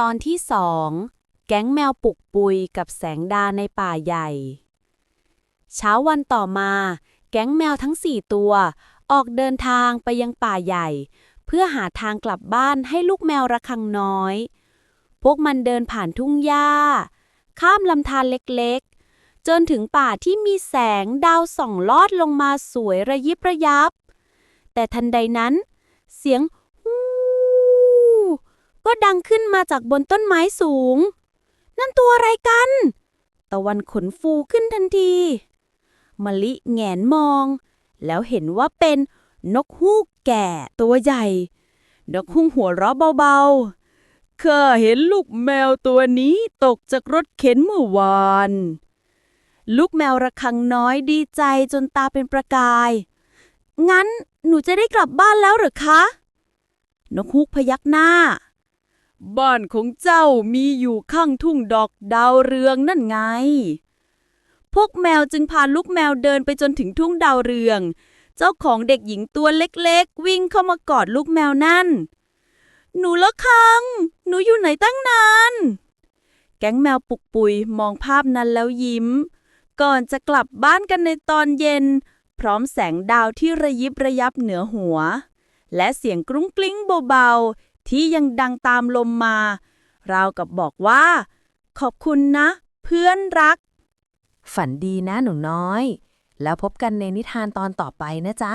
ตอนที่สองแก๊งแมวปุกปุยกับแสงดาในป่าใหญ่ เช้าวันต่อมา แก๊งแมวทั้งสี่ตัว ออกเดินทางไปยังป่าใหญ่ เพื่อหาทางกลับบ้านให้ลูกแมวระคังน้อย พวกมันเดินผ่านทุ่งหญ้า ข้ามลำธารเล็กๆ จนถึงป่าที่มีแสงดาวส่องลอดลงมาสวยระยิบระยับ แต่ทันใดนั้น เสียง ดังขึ้นมาจากบนต้นไม้สูง นั่นตัวอะไรกัน ตะวันขนฟูขึ้นทันที มะลิแงนมอง แล้วเห็นว่าเป็นนกฮูกแก่ตัวใหญ่ นกฮูกหัวเราะเบาๆ ข้าเห็นลูกแมวตัวนี้ตกจากรถเข็นเมื่อวาน ลูกแมวระคังน้อยดีใจจนตาเป็นประกาย งั้นหนูจะได้กลับบ้านแล้วหรือคะ นกฮูกพยักหน้า บ้านของเจ้ามีอยู่ข้างทุ่งดอกดาวเรืองนั่นไง พวกแมวจึงพาลูกแมวเดินไปจนถึงทุ่งดาวเรือง เจ้าของเด็กหญิงตัวเล็กๆ วิ่งเข้ามากอดลูกแมวนั่น หนูละคัง หนูอยู่ไหนตั้งนาน แก๊งแมวปุกปุยมองภาพนั้นแล้วยิ้ม ก่อนจะกลับบ้านกันในตอนเย็น พร้อมแสงดาวที่ระยิบระยับเหนือหัว และเสียงกรุ้งกลิ้งเบาๆ ที่ยังดังตามลมมา ราวกับบอกว่า ขอบคุณนะ เพื่อนรัก ฝันดีนะหนูน้อย แล้วพบกันในนิทานตอนต่อไปนะจ๊ะ